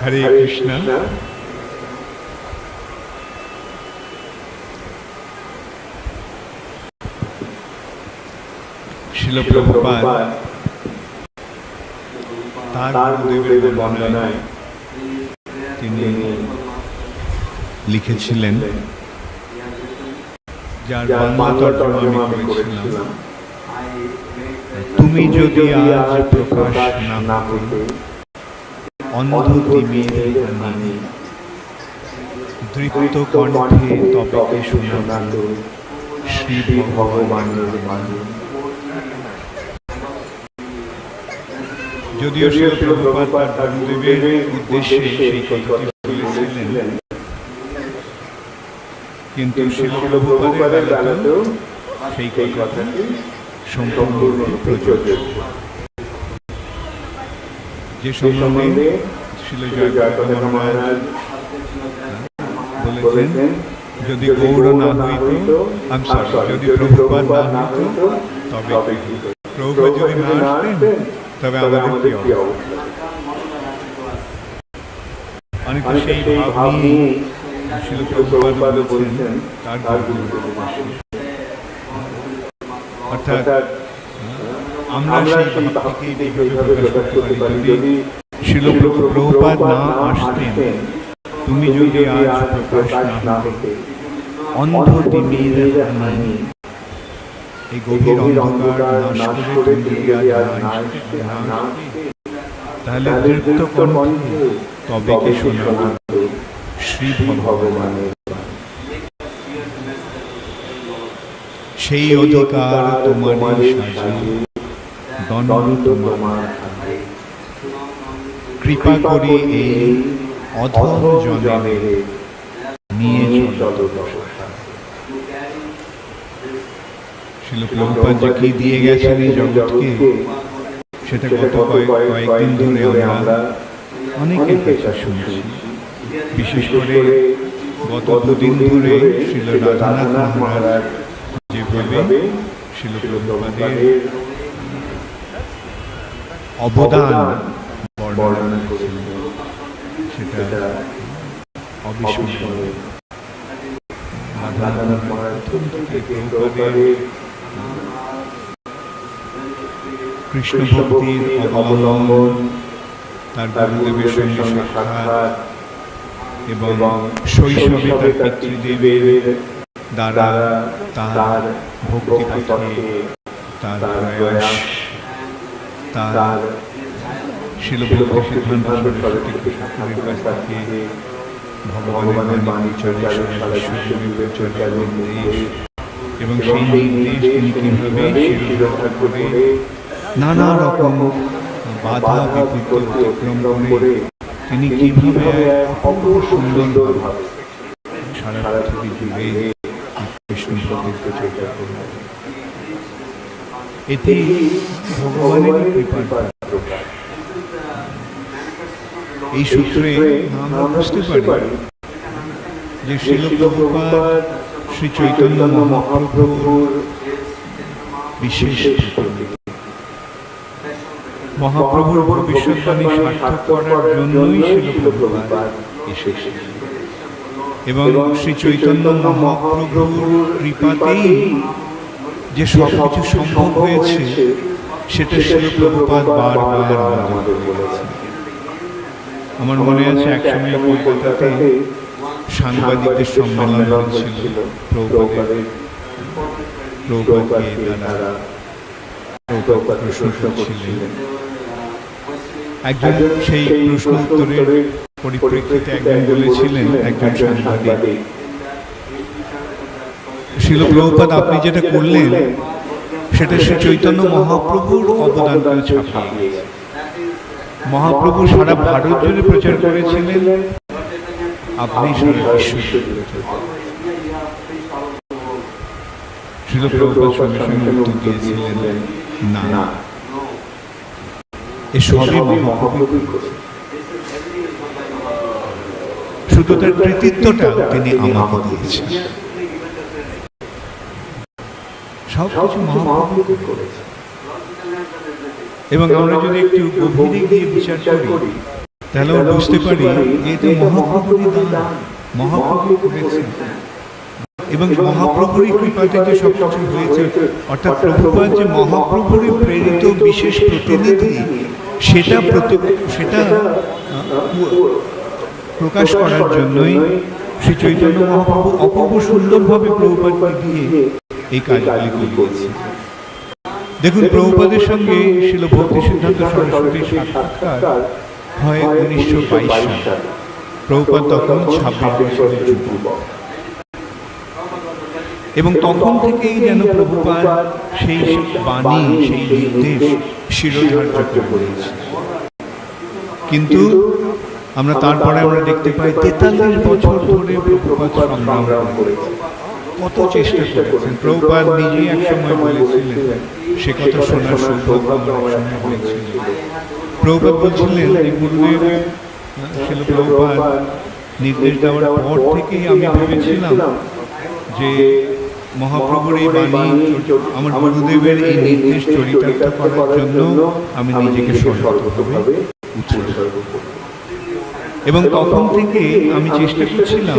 হরে কৃষ্ণ শিল প্রভুপাদ তার গুরুদেবের বন্দনায় তিনি লিখেছিলেন যার বাংলা তর্জমা আমি করেছিলাম তুমি যদি আজ প্রকাশ না হতে অন্ধ তিমির বাণী দৃপ্ত কণ্ঠে তবে শোনাত শ্রী ভগবানের বাণী। যদিও শিল প্রভুপাদ তার গুরুদেবের উদ্দেশ্যে সেই কথাটি বলেছিলেন, কিন্তু শিল প্রভুপাদের বেলাতেও সেই কথাটি সম্পূর্ণ প্রযোজ্য। যে সম্বন্ধে শিল মহারাজ বলেছেন যদি গৌর না হইত আমি সরি যদি প্রভুপাদ না হইত তবে? প্রভুপাদ যদি না আসতেন তবে আমাদের কি অবস্থা? সেই ভাব নিয়ে শিল প্রভুপাদ বলছেন তার অর্থাৎ আমরা সেই সেই ভাবটিকে ভাবটিকে এইভাবে এইভাবে প্রকাশ করতে পারি। যদি শিল শিল প্রভুপাদ না আসতেন তুমি যদি আজ প্রকাশ না হতে অন্ধ তিমির এই গভীর অন্ধকার নাশ করে তুমি যদি আজ না আসতে তাহলে কণ্ঠে তবে কি শোনা শ্রী ভগবানের সেই অধিকার তোমারই সাজে দণ্ড তোমার। হাতে। কৃপা করি এই অধম জনে নিয়ে চলো। শিল প্রভুপাদ যে কি দিয়ে গেছেন এই জগৎকে? সেটা গত কয়েক কয়েকদিন ধরে আমরা অনেকের কাছে শুনছি। বিশেষ করে গত দুদিন ধরে শিল রাধানাথ মহারাজ যেভাবে শিল প্রভুপাদের অবদান বর্ণনা করেছিলেন সেটা অবিস্মরণীয়। থেকে কৃষ্ণ ভক্তির অবলম্বন তার গুরুদেবের সঙ্গে সাক্ষাৎ এবং শৈশবে তার পিতৃদেবের দ্বারা তার ভক্তি তার প্রয়াস তার শিলভক্তি সিদ্ধান্ত সরস্বতী কাছ থেকে ভগবানের বাণী নির্দেশ এবং সেই নির্দেশ তিনি কীভাবে শিরোধার করে নানা রকম বাধা বিপত্তি অতিক্রম করে তিনি কীভাবে অপূর্ব সুন্দরভাবে সারা পৃথিবী জুড়ে কৃষ্ণ ভক্তির প্রচার করলেন এটি ভগবানের কৃপা। এই সূত্রে আমরা বুঝতে পারি যে শিল প্রভুপাদ শ্রী চৈতন্য মহাপ্রভুর বিশেষ। মহাপ্রভুর ভবিষ্যৎবাণী সার্থক করার জন্যই শিল এবং শ্রী চৈতন্য মহাপ্রভুর কৃপাতেই যে সব কিছু সম্ভব হয়েছে সেটা শিল প্রভুপাদ বারবার আমাদের বলেছেন। আমার মনে আছে একসময় কলকাতাতে সাংবাদিকদের সম্মেলন হয়েছিল তারা প্রশ্ন করছিলেন। একজন সেই প্রশ্ন উত্তরের পরিপ্রেক্ষিতে একজন বলেছিলেন একজন সাংবাদিক। শিল প্রভুপাদ, আপনি যেটা করলেন, সেটা শ্রী চৈতন্য মহাপ্রভুর অবদানকে ছাপিয়ে গেছে। মহাপ্রভু সারা ভারত জুড়ে প্রচার করেছিলেন। আপনি সারা বিশ্ব না। শুধু তার কৃতিত্বটা তিনি আমাকে দিয়েছেন। সব কিছু মহাপ্রভু করেছেন এবং আমরা যদি একটু গভীরে গিয়ে বিচার করি তাহলে বুঝতে পারি যে এটা মহাপ্রভুরই দান মহাপ্রভু করেছেন। এবং মহাপ্রভুরই কৃপাতে যে সব কিছু হয়েছে অর্থাৎ প্রভুপাদ যে মহাপ্রভুরই প্রেরিত বিশেষ প্রতিনিধি সেটা সেটা প্রকাশ করার জন্যই শ্রী চৈতন্য মহাপ্রভু অপূর্ব সুন্দরভাবে প্রভুপাদকে দিয়ে এই কাজগুলি করিয়েছে দেখুন, প্রভুপাদের সঙ্গে শিল ভক্তি সিদ্ধান্ত সরস্বতীর সাক্ষাৎকার হয় উনিশশো বাইশ সাল। প্রভুপাদ তখন ছাব্বিশ এবং তখন থেকেই যেন প্রভুপাদ সেই বাণী, সেই নির্দেশ শিরোধার্য করে করেছে কিন্তু আমরা তারপরে আমরা দেখতে পাই তেতাল্লিশ বছর ধরে প্রভুপাদ সংগ্রাম কত চেষ্টা করেছেন। প্রভুপাদ নিজেই এক সময় বলেছিলেন, সে কথা শোনার সৌভাগ্য আমার এক সময় হয়েছিল। প্রভুপাদ বলছিলেন যে গুরুদেব শিল প্রভুপাদ, নির্দেশ দেওয়ার পর থেকেই আমি ভেবেছিলাম যে মহাপ্রভুর এই বাণী আমার গুরুদেবের এই নির্দেশ চরিতার্থ করার জন্য আমি নিজেকে সর্বতভাবে উৎসর্গ করব। এবং তখন থেকে আমি চেষ্টা করছিলাম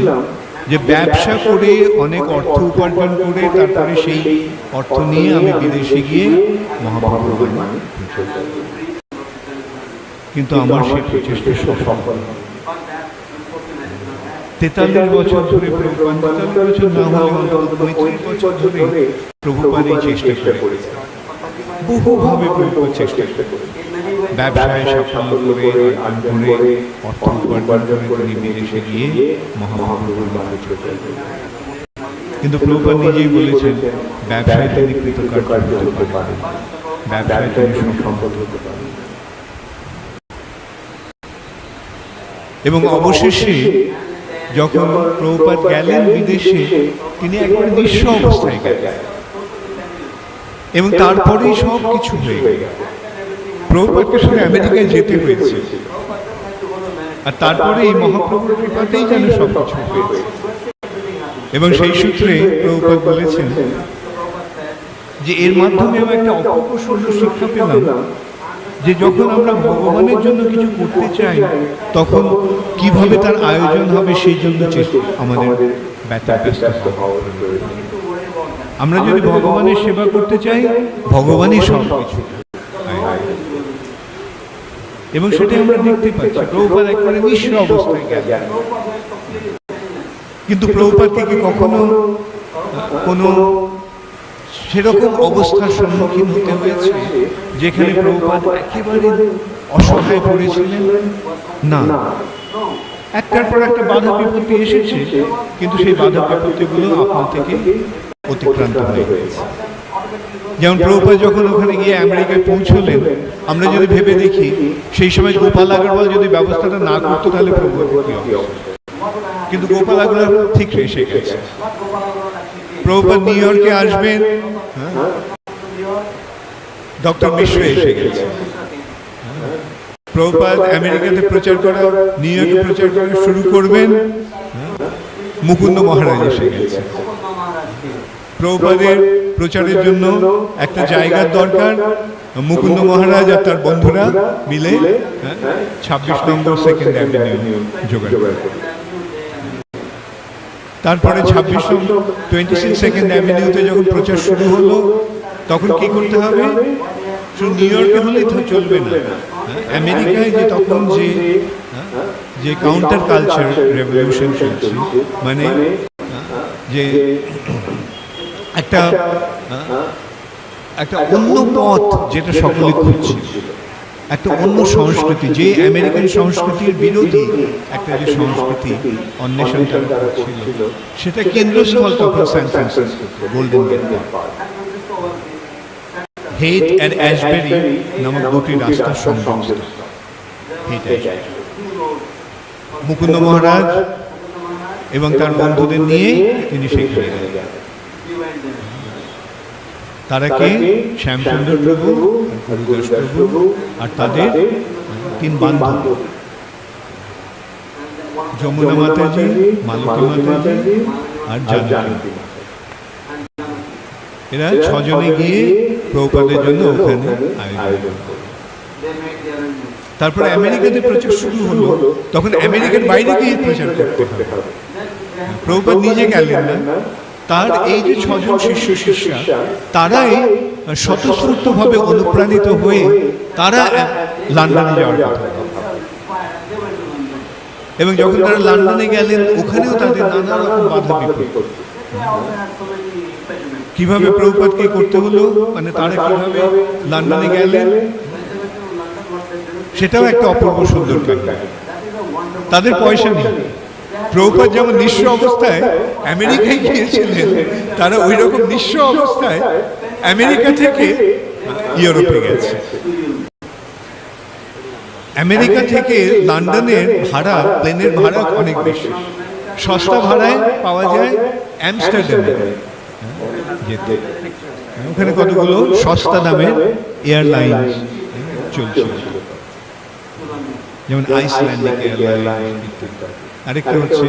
যে ব্যবসা করে অনেক অর্থ উপার্জন করে তারপরে সেই অর্থ নিয়ে আমি বিদেশে গিয়ে করব। কিন্তু আমার সেই প্রচেষ্টা সফল তেতাল্লিশ বছর ধরে প্রভুপাদ তেতাল্লিশ বছর না হলে অন্তত পঁয়ত্রিশ বছর ধরে প্রভুপাদ এই চেষ্টা করেছে। বহুভাবে প্রভুপাদ চেষ্টা করে ব্যবসায় সাফল্য করে অর্থ উপার্জন করে তিনি বিদেশে গিয়ে করেন। কিন্তু প্রভুপাদ নিজেই বলেছেন, ব্যবসায় তিনি পারেন। ব্যবসায় তিনি সম্পদ হতে পারেন। এবং অবশেষে যখন প্রভুপাদ গেলেন বিদেশে, তিনি একবারে নিঃস্ব অবস্থায় গেলেন। এবং তারপরেই সব কিছু হয়ে গেল। প্রভুপাদকে শুধু আমেরিকায় যেতে হয়েছে। আর তারপরে এই মহাপ্রভুর কৃপাতেই যেন সব কিছু হয়েছে। এবং সেই সূত্রে প্রভুপাদ বলেছেন যে এর মাধ্যমে আমি একটা অপূর্ব সুন্দর শিক্ষা পেলাম যে যখন আমরা ভগবানের জন্য কিছু করতে চাই তখন কীভাবে তার আয়োজন হবে সেই জন্য আমাদের ব্যথা ব্যস্ত আমরা যদি ভগবানের সেবা করতে চাই ভগবানই সব কিছু এবং সেটাই আমরা দেখতে পাচ্ছি। প্রভুপাত একবারে নিঃস্ব অবস্থায় গেলেন কিন্তু প্রভুপাতকে কি কখনো কোনো সেরকম অবস্থার সম্মুখীন হতে হয়েছে যেখানে প্রভুপাত একেবারে অসহায় পড়েছিলেন? না। একটার পর একটা বাধা বিপত্তি এসেছে কিন্তু সেই বাধা বিপত্তিগুলো আপনার থেকে অতিক্রান্ত হয়ে গেছে। যেমন প্রভুপাত যখন ওখানে গিয়ে আমেরিকায় পৌঁছলেন, আমরা যদি ভেবে দেখি, সেই সময় গোপাল আগরওয়াল যদি ব্যবস্থাটা না করতো, তাহলে কিন্তু গোপাল আগরওয়াল ঠিক এসে গেছে। প্রভুপাত নিউ ইয়র্কে আসবেন ডক্টর মিশ্র এসে গেছে। প্রভুপাত আমেরিকাতে প্রচার করা, নিউ ইয়র্কে প্রচার করা শুরু করবেন মুকুন্দ মহারাজ এসে গেছে। প্রভুপাদের প্রচারের জন্য একটা জায়গার দরকার। মুকুন্দ মহারাজ আর তার বন্ধুরা মিলে ছাব্বিশ নম্বর সেকেন্ড অ্যাভিনিউ জোগাড় তারপরে ছাব্বিশ টোয়েন্টি সিক্স সেকেন্ড অ্যাভিনিউতে যখন প্রচার শুরু হলো তখন কি করতে হবে? শুধু নিউ ইয়র্কে হলেই তো চলবে না। হ্যাঁ, আমেরিকায় যে তখন যে হ্যাঁ, যে কাউন্টার কালচার রেভলিউশন চলছে মানে হ্যাঁ, যে একটা হ্যাঁ, একটা অন্য পথ যেটা সকলে খুঁজছে। একটা অন্য সংস্কৃতি যে আমেরিকান সংস্কৃতির বিরোধী একটা যে সংস্কৃতি অন্বেষণ করছিল সেটা কেন্দ্রস্থল তখন San Francisco Golden Gate Haight and Ashbury নামক দুটি রাস্তার সংযোগ হেট মুকুন্দ মহারাজ এবং তার বন্ধুদের নিয়ে তিনি সেখানে গেলেন। তারা কে? শ্যামচন্দ্র প্রভু গুরুদাস প্রভু আর তাদের তিন বান্ধব। যমুনা মাতাজি মালতী মাতাজি আর জানকী। এরা ছজনে গিয়ে প্রভুপাদের জন্য ওখানে আয়োজন তারপরে আমেরিকাতে প্রচার শুরু হলো। তখন আমেরিকার বাইরে গিয়ে প্রচার করতে হবে। প্রভুপাদ নিজে গেলেন না। তার এই যে ছজন শিষ্য শিষ্যা তারাই স্বতঃস্ফূর্তভাবে অনুপ্রাণিত হয়ে তারা লন্ডনে যাওয়ার কথা। এবং যখন তারা লন্ডনে গেলেন ওখানেও তাদের নানা রকম বাধা বিপদ কীভাবে প্রভুপাতকে করতে হলো মানে তারা কীভাবে লন্ডনে গেলেন সেটাও একটা অপূর্ব সুন্দর কাহিনী। তাদের পয়সা নেই। প্রভুপাত যেমন নিঃস্ব অবস্থায় আমেরিকায় গিয়েছিলেন, তারা ওই রকম নিঃস্ব অবস্থায় আমেরিকা থেকে ইউরোপে গেছে। আমেরিকা থেকে লন্ডনের ভাড়া, প্লেনের ভাড়া অনেক বেশি। সস্তা ভাড়ায় পাওয়া যায় অ্যামস্টারডামে। যেতে। ওখানে কতগুলো সস্তা দামের এয়ারলাইন চলছিল। যেমন আইসল্যান্ডিক এয়ারলাইন্স আরেকটা হচ্ছে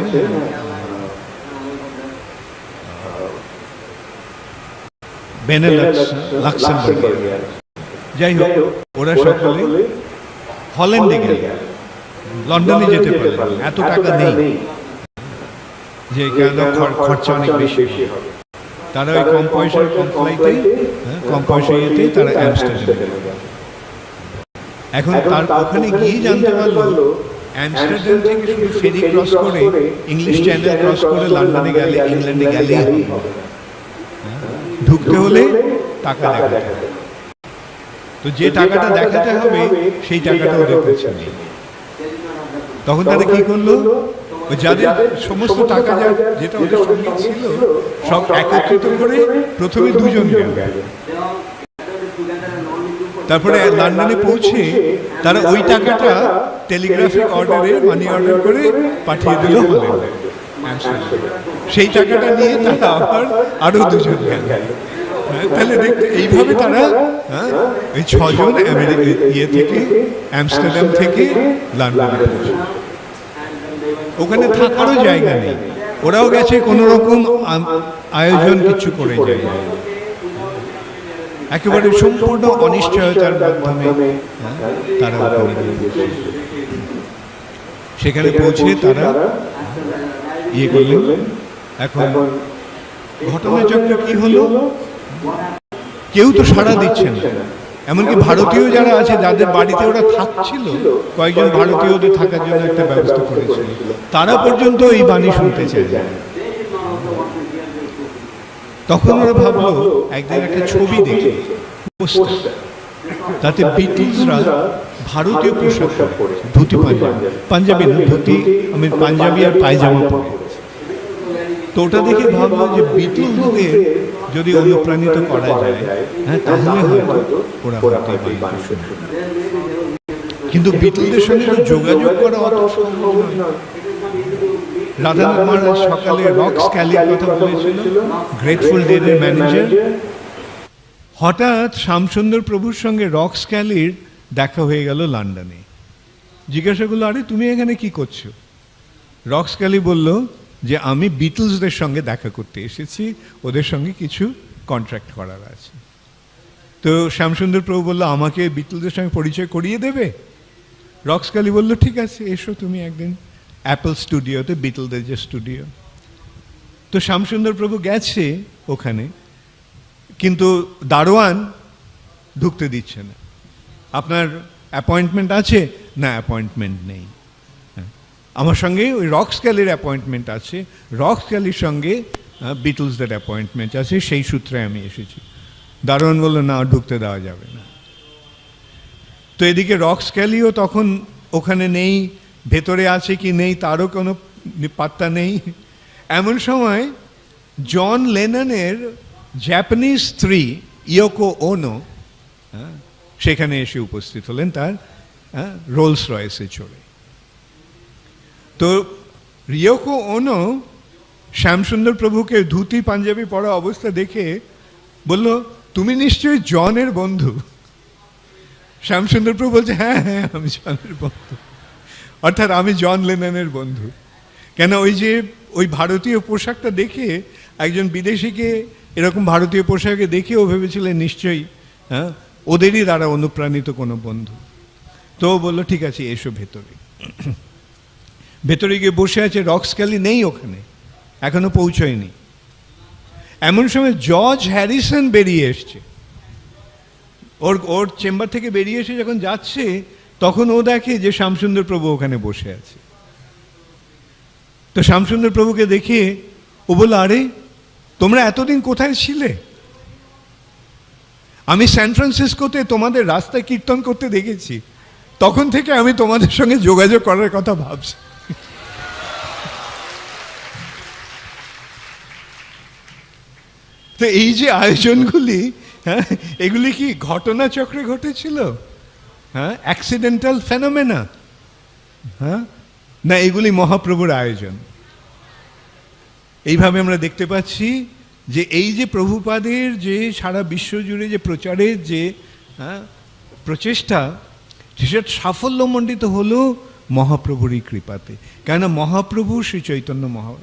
বেনেলাক্স লাক্সেমবার্গ যাই হোক ওরা সকলে হল্যান্ডে গেল। লন্ডনে যেতে পারলেন। এত টাকা নেই। যে কেন খরচা অনেক বেশি। হবে। তারা ওই কম পয়সার কম ফ্লাইটে হ্যাঁ, কম পয়সা ইয়েতে তারা অ্যামস্টারডামে এখন তার ওখানে গিয়ে জানতে পারল অ্যামস্টারডাম থেকে শুধু ফেরি ক্রস করে ইংলিশ চ্যানেল ক্রস করে লন্ডনে গেলে ইংল্যান্ডে গেলেই হবে। ঢুকতে হলে টাকা দেখাতে হবে। তো যে টাকাটা দেখাতে হবে সেই টাকাটা ওদের কাছে নেই। তখন তারা কি করল? যাদের সমস্ত টাকা যা- যেটা ওদের সঙ্গে ছিল সব একত্রিত করে প্রথমে দুজন গেল। তারপরে লন্ডনে পৌঁছে তারা ওই টাকাটা টেলিগ্রাফিক অর্ডারে মানি অর্ডার করে পাঠিয়ে দিল সেই টাকাটা নিয়ে তারা আবার আরও দুজন গেল। হ্যাঁ, তাহলে দেখতে এইভাবে তারা হ্যাঁ, এই ছজন ইয়ে থেকে অ্যামস্টারডাম থেকে লন্ডনে পৌঁছে ওখানে থাকারও জায়গা নেই। ওরাও গেছে কোনো রকম আয়োজন কিছু করে যায় একেবারে সম্পূর্ণ অনিশ্চয়তার মাধ্যমে হ্যাঁ, তারা ওখানে সেখানে পৌঁছে তারা ইয়ে করলেন। এখন ঘটনাচক্র কি হলো? কেউ তো সাড়া দিচ্ছে না। এমনকি ভারতীয় যারা আছে যাদের বাড়িতে ওরা থাকছিল কয়েকজন ভারতীয়দের থাকার জন্য একটা ব্যবস্থা করেছিল। তারা পর্যন্ত এই বাণী শুনতে চায়। তখন ওরা ভাবলো একদিন একটা ছবি দেখে তাতে বিটিশরা ভারতীয় পোশাক পরে ধুতি পাঞ্জাবি। পাঞ্জাবি। না ধুতি আমি পাঞ্জাবি আর পায়জামা পরে। তো ওটা দেখে ভাবলো যে বিটিশদের যদি অনুপ্রাণিত করা যায় হ্যাঁ তাহলে হয়তো ওরা বাণী শুনবে। কিন্তু বিটলদের সঙ্গে তো যোগাযোগ করা অত সম্ভব নয়। রাধানাথ মহারাজ সকালে রক্স ক্যালির কথা বলেছিল। গ্রেটফুল ডের ম্যানেজার হঠাৎ শ্যামসুন্দর প্রভুর সঙ্গে রক্স ক্যালির দেখা হয়ে গেল লন্ডনে। জিজ্ঞাসা করল, আরে, তুমি এখানে কি করছ? রক্স ক্যালি বলল যে, আমি বিটলসদের সঙ্গে দেখা করতে এসেছি। ওদের সঙ্গে কিছু কন্ট্রাক্ট করার আছে। তো শ্যামসুন্দর প্রভু বলল, আমাকে বিটলসদের সঙ্গে পরিচয় করিয়ে দেবে? রক্স ক্যালি বলল, ঠিক আছে, এসো তুমি একদিন অ্যাপল স্টুডিওতে, বিটলদের যে স্টুডিও। তো শ্যামসুন্দর প্রভু গেছে ওখানে, কিন্তু দারোয়ান ঢুকতে দিচ্ছে না। আপনার অ্যাপয়েন্টমেন্ট আছে? না অ্যাপয়েন্টমেন্ট নেই। হ্যাঁ। আমার সঙ্গে ওই রক্স ক্যালির অ্যাপয়েন্টমেন্ট আছে। রক্স ক্যালির সঙ্গে বিটলসদের অ্যাপয়েন্টমেন্ট আছে সেই সূত্রে আমি এসেছি। দারোয়ান বলল না ঢুকতে দেওয়া যাবে না। তো এদিকে রক্স ক্যালিও তখন ওখানে নেই ভেতরে আছে কি নেই তারও কোনো পাত্তা নেই। এমন সময় জন লেননের জ্যাপানিজ স্ত্রী ইয়োকো ওনো হ্যাঁ, সেখানে এসে উপস্থিত হলেন তার হ্যাঁ, রোলস রয়েসে চড়ে। তো রিয়োকো ওনো শ্যামসুন্দর প্রভুকে ধুতি পাঞ্জাবি পরা অবস্থা দেখে বলল তুমি নিশ্চয়ই জনের বন্ধু? শ্যামসুন্দর প্রভু বলছে হ্যাঁ হ্যাঁ আমি জনের বন্ধু। অর্থাৎ আমি জন লেননের বন্ধু। কেন ওই যে ওই ভারতীয় পোশাকটা দেখে একজন বিদেশিকে এরকম ভারতীয় পোশাকে দেখে ও ভেবেছিলেন নিশ্চয়ই হ্যাঁ ওদেরই দ্বারা অনুপ্রাণিত কোনো বন্ধু। তো বলল, ঠিক আছে, এসো ভেতরে। ভেতরে গিয়ে বসে আছে রক্স রক্সক্যালি নেই ওখানে, এখনও পৌঁছয়নি। এমন সময় জর্জ হ্যারিসন বেরিয়ে এসছে। ওর ওর চেম্বার থেকে বেরিয়ে এসে যখন যাচ্ছে, তখন ও দেখে যে শ্যামসুন্দর প্রভু ওখানে বসে আছে। তো শ্যামসুন্দর প্রভুকে দেখে ও বলল, আরে, তোমরা এতদিন কোথায় ছিলে? আমি স্যান ফ্রান্সিসকোতে তোমাদের রাস্তায় কীর্তন করতে দেখেছি। তখন থেকে আমি তোমাদের সঙ্গে যোগাযোগ করার কথা ভাবছি। তো এই যে আয়োজনগুলি হ্যাঁ এগুলি কি ঘটনাচক্রে ঘটেছিল? হ্যাঁ অ্যাক্সিডেন্টাল ফেনোমেনা হ্যাঁ না এগুলি মহাপ্রভুর আয়োজন? এইভাবে আমরা দেখতে পাচ্ছি যে এই যে প্রভুপাদের যে সারা বিশ্বজুড়ে যে প্রচারের যে প্রচেষ্টা সেটা সাফল্যমণ্ডিত হলো মহাপ্রভুরই কৃপাতে। কেননা মহাপ্রভু শ্রী চৈতন্য মহা,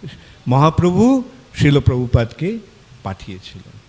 মহাপ্রভু শিলপ্রভুপাদকে পাঠিয়েছিলেন।